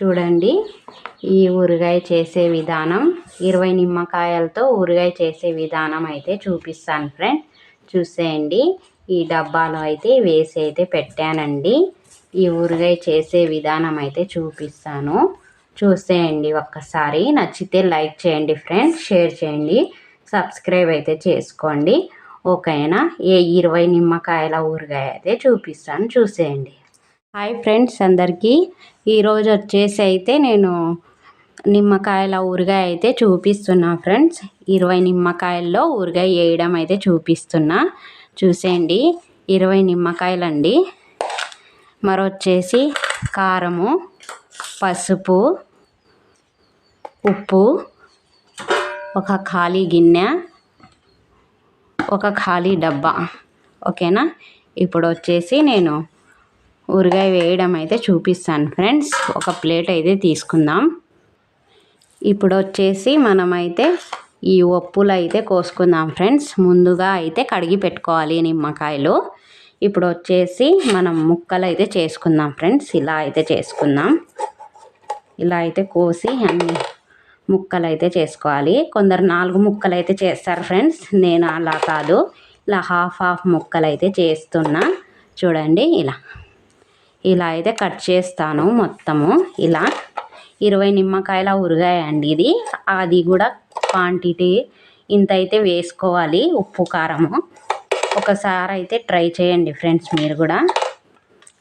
చూడండి. ఈ ఊరగాయ చేసే విధానం ఇరవై నిమ్మకాయలతో ఊరగాయ చేసే విధానం అయితే చూపిస్తాను ఫ్రెండ్. చూసేయండి. ఈ డబ్బాలో అయితే వేసి అయితే పెట్టానండి. ఈ ఊరగాయ చేసే విధానం అయితే చూపిస్తాను. చూసేయండి ఒక్కసారి. నచ్చితే లైక్ చేయండి ఫ్రెండ్స్. షేర్ చేయండి. సబ్స్క్రైబ్ అయితే చేసుకోండి. ఓకేనా? ఏ ఇరవై నిమ్మకాయల ఊరగాయ అయితే చూపిస్తాను. చూసేయండి. హాయ్ ఫ్రెండ్స్ అందరికీ. ఈరోజు వచ్చేసి అయితే నేను నిమ్మకాయల ఊరగాయ అయితే చూపిస్తున్నా ఫ్రెండ్స్. ఇరవై నిమ్మకాయల్లో ఊరగాయ వేయడం అయితే చూపిస్తున్నా. చూసేయండి ఇరవై నిమ్మకాయలండి. మరొచ్చేసి కారము పసుపు ఉప్పు ఒక ఖాళీ గిన్నె ఒక ఖాళీ డబ్బా. ఓకేనా? ఇప్పుడు వచ్చేసి నేను ఊరగాయ వేయడం అయితే చూపిస్తాను ఫ్రెండ్స్. ఒక ప్లేట్ అయితే తీసుకుందాం. ఇప్పుడు వచ్చేసి మనమైతే ఈ ఒప్పులు అయితే కోసుకుందాం ఫ్రెండ్స్. ముందుగా అయితే కడిగి పెట్టుకోవాలి నిమ్మకాయలు. ఇప్పుడు వచ్చేసి మనం ముక్కలు అయితే చేసుకుందాం ఫ్రెండ్స్. ఇలా అయితే చేసుకుందాం. ఇలా అయితే కోసి అన్ని ముక్కలు అయితే చేసుకోవాలి. కొందరు నాలుగు ముక్కలు అయితే చేస్తారు ఫ్రెండ్స్. నేను అలా కాదు. ఇలా హాఫ్ హాఫ్ ముక్కలు అయితే చేస్తున్నా. చూడండి ఇలా. ఇలా అయితే కట్ చేస్తాను మొత్తము. ఇలా ఇరవై నిమ్మకాయల ఊరగాయ అండి ఇది. అది కూడా క్వాంటిటీ ఇంత అయితే వేసుకోవాలి ఉప్పు కారము. ఒకసారి అయితే ట్రై చేయండి ఫ్రెండ్స్ మీరు కూడా.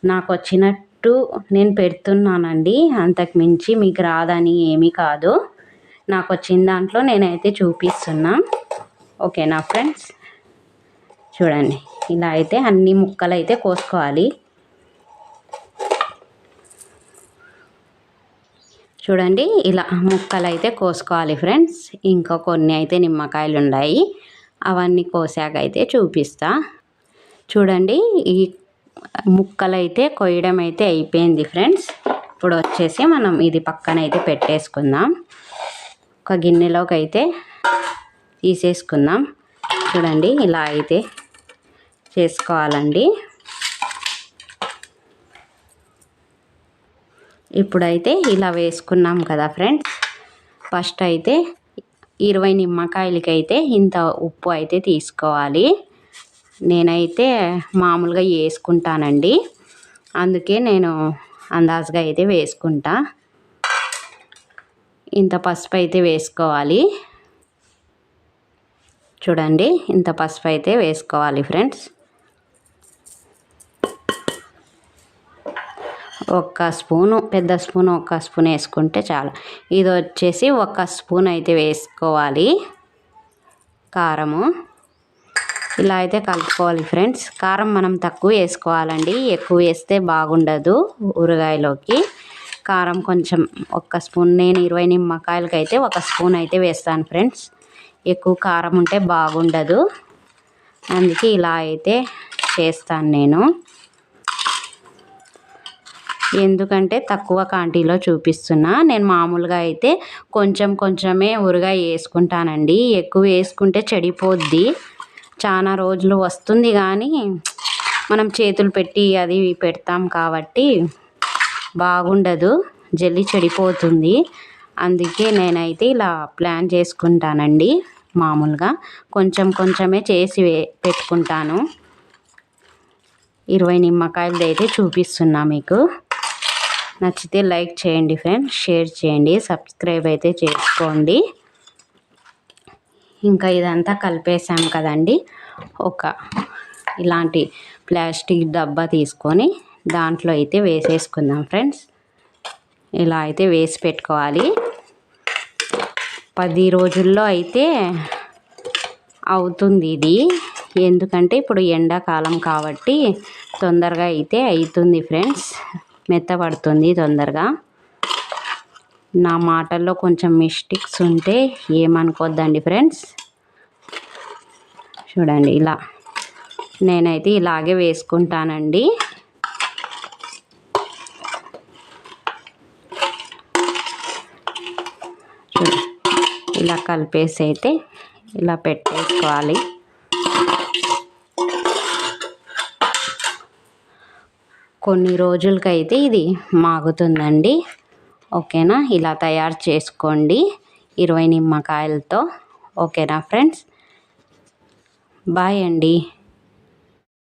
నాకు వచ్చినట్టు నేను పెడుతున్నానండి. అంతకు మించి మీకు రాదని ఏమీ కాదు. నాకు వచ్చిన దాంట్లో నేనైతే చూపిస్తున్నా. ఓకేనా ఫ్రెండ్స్? చూడండి. ఇలా అయితే అన్ని ముక్కలు అయితే కోసుకోవాలి. చూడండి ఇలా ముక్కలు అయితే కోసుకోవాలి ఫ్రెండ్స్. ఇంకా కొన్ని అయితే నిమ్మకాయలు ఉన్నాయి అవన్నీ కోసాక అయితే చూపిస్తా. చూడండి ఈ ముక్కలు అయితే కొయ్యడం అయితే అయిపోయింది ఫ్రెండ్స్. ఇప్పుడు వచ్చేసి మనం ఇది పక్కన అయితే పెట్టేసుకుందాం. ఒక గిన్నెలోకి అయితే తీసేసుకుందాం. చూడండి ఇలా అయితే చేసుకోవాలండి. ఇప్పుడైతే ఇలా వేసుకున్నాం కదా ఫ్రెండ్స్. ఫస్ట్ అయితే ఇరవై నిమ్మకాయలకి అయితే ఇంత ఉప్పు అయితే తీసుకోవాలి. నేనైతే మామూలుగా వేసుకుంటానండి. అందుకే నేను అందాజుగా అయితే వేసుకుంటా. ఇంత పసుపు అయితే వేసుకోవాలి. చూడండి ఇంత పసుపు అయితే వేసుకోవాలి ఫ్రెండ్స్. ఒక్క స్పూను పెద్ద స్పూన్ ఒక స్పూన్ వేసుకుంటే చాలు. ఇది వచ్చేసి ఒక స్పూన్ అయితే వేసుకోవాలి. కారము. ఇలా అయితే కలుపుకోవాలి ఫ్రెండ్స్. కారం మనం తక్కువ వేసుకోవాలండి. ఎక్కువ వేస్తే బాగుండదు ఊరగాయలోకి. కారం కొంచెం ఒక స్పూన్ నేను ఇరవై నిమ్మకాయలకి అయితే ఒక స్పూన్ అయితే వేస్తాను ఫ్రెండ్స్. ఎక్కువ కారం ఉంటే బాగుండదు. అందుకే ఇలా అయితే చేస్తాను నేను. ఎందుకంటే తక్కువ క్వాంటిటీలో చూపిస్తున్నా. నేను మామూలుగా అయితే కొంచెం కొంచెమే ఊరగాయ వేసుకుంటానండి. ఎక్కువ వేసుకుంటే చెడిపోద్ది. చాలా రోజులు వస్తుంది కానీ మనం చేతులు పెట్టి అది పెడతాం కాబట్టి బాగుండదు. జల్లి చెడిపోతుంది. అందుకే నేనైతే ఇలా ప్లాన్ చేసుకుంటానండి మామూలుగా. కొంచెం కొంచెమే చేసి పెట్టుకుంటాను. ఇరవై నిమ్మకాయలది అయితే చూపిస్తున్నా మీకు. నచ్చితే లైక్ చేయండి ఫ్రెండ్స్ షేర్ చేయండి సబ్స్క్రైబ్ అయితే చేసుకోండి. ఇంకా ఇదంతా కలిపేసాం కదండి. ఒక ఇలాంటి ప్లాస్టిక్ డబ్బా తీసుకొని దాంట్లో అయితే వేసేసుకుందాం ఫ్రెండ్స్. ఇలా అయితే వేసి పెట్టుకోవాలి. పది రోజుల్లో అయితే అవుతుంది ఇది. ఎందుకంటే ఇప్పుడు ఎండాకాలం కాబట్టి తొందరగా అయితే అవుతుంది ఫ్రెండ్స్. మెత్తబడుతుంది తొందరగా. నా మాటల్లో కొంచెం మిస్టేక్స్ ఉంటే ఏమనుకోద్దండి ఫ్రెండ్స్? చూడండి ఇలా. నేనైతే ఇలాగే వేసుకుంటానండి. ఇలా కలిపేసి అయితే ఇలా పెట్టేసుకోవాలి. కొన్ని రోజులకైతే ఇది మాగుతుందండి. ఓకేనా? ఇలా తయారు చేసుకోండి ఇరవై నిమ్మకాయలతో. ఓకేనా ఫ్రెండ్స్? బాయ్ అండి.